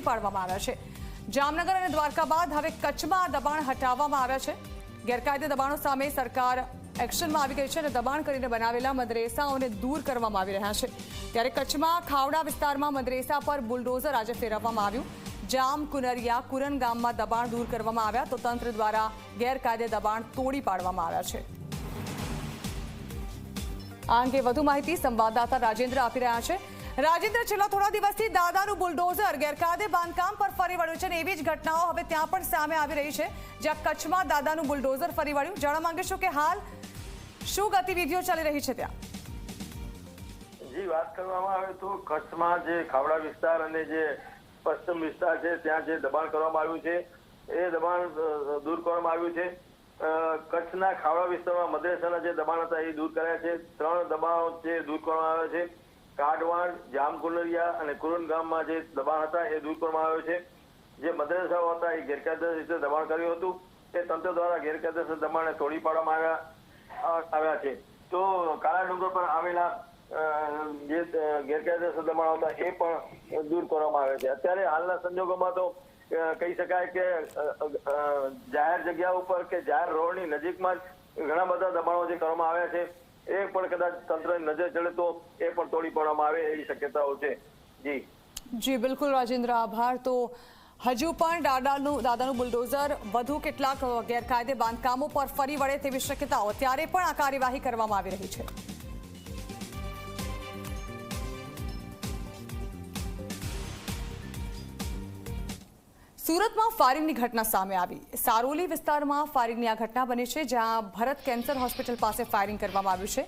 તોડી પાડવામાં આવ્યા છે. જામનગર અને દ્વારકા બાદ હવે કચ્છમાં દબાણ હટાવવામાં આવ્યા છે. ગેરકાયદે દબાણો સામે સરકાર એક્શનમાં આવી ગઈ છે અને દબાણ કરીને બનાવેલા મદરેસાઓને દૂર કરવામાં આવી રહ્યા છે. ત્યારે કચ્છમાં ખાવડા વિસ્તારમાં મદરેસા પર બુલડોઝર આજે ફેરવવામાં આવ્યું. જામ, કુનરિયા કુરન ગામમાં દબાણ દૂર કરવામાં આવ્યા તો તંત્ર દ્વારા ગેરકાયદે દબાણ તોડી પાડવામાં આવ્યા છે. આ અંગે વધુ માહિતી સંવાદદાતા રાજેન્દ્ર આપી રહ્યા છે. રાજેન્દ્ર છેલ્લા થોડા દિવસથી દાદાનું બુલડોઝર ગેરકાયદે બાંધકામ પર ફરી વળ્યું છે અને એવી જ ઘટનાઓ હવે ત્યાં પણ સામે આવી રહી છે, જ્યાં કચ્છમાં દાદાનું બુલડોઝર ફરી વળ્યું. જાણવા માંગીશું કે હાલ શું ગતિવિધિઓ ચાલી રહી છે ત્યાં? જી, વાત કરવામાં આવે તો કચ્છમાં જે ખાવડા વિસ્તાર અને જે પશ્ચિમ વિસ્તાર છે, ત્યાં જે દબાણ કરવામાં આવ્યું છે, એ દબાણ દૂર કરવામાં આવ્યું છે. કચ્છના ખાવડા વિસ્તારમાં મદ્રેસાના જે દબાણ હતા એ દૂર કર્યા છે. ત્રણ દબાણો જે દૂર કરવામાં આવ્યા છે. કાઢવાણ જામકુનરિયા અને કુરન ગામમાં જે દબાણ હતા એ દૂર કરવામાં આવ્યો છે. જે મદ્રેસાઓ હતા એ ગેરકાયદેસર રીતે દબાણ કર્યું હતું. એ તંત્ર દ્વારા ગેરકાયદેસર દબાણને તોડી પાડવામાં આવ્યા આવ્યા છે. તો કાળા ડુંગર પર આવેલા જે ગેરકાયદેસર દબાણો હતા એ પણ દૂર કરવામાં આવે છે. અત્યારે હાલના સંજોગોમાં તો કહી શકાય કે જાહેર જગ્યા ઉપર કે જાહેર રોડની નજીકમાં જ ઘણા બધા દબાણો જે કરવામાં આવ્યા છે. એ પણ કદાચ તંત્રની નજર ચડે તો એ પણ તોડી પાડવામાં આવે એવી શક્યતાઓ છે. જી. જી, બિલકુલ રાજેન્દ્ર, આભાર. તો હજુ પણ દાદાનું દાદાનું બુલડોઝર વધુ કેટલાક ગેરકાયદે બાંધકામો પર ફરી વળે તેવી શક્યતાઓ. ત્યારે પણ આ કાર્યવાહી કરવામાં આવી રહી છે. સુરતમાં ફાયરિંગની ઘટના સામે આવી. સારોલી વિસ્તારમાં ફાયરિંગની આ ઘટના બની છે, જ્યાં ભરત કેન્સર હોસ્પિટલ પાસે ફાયરિંગ કરવામાં આવ્યું છે.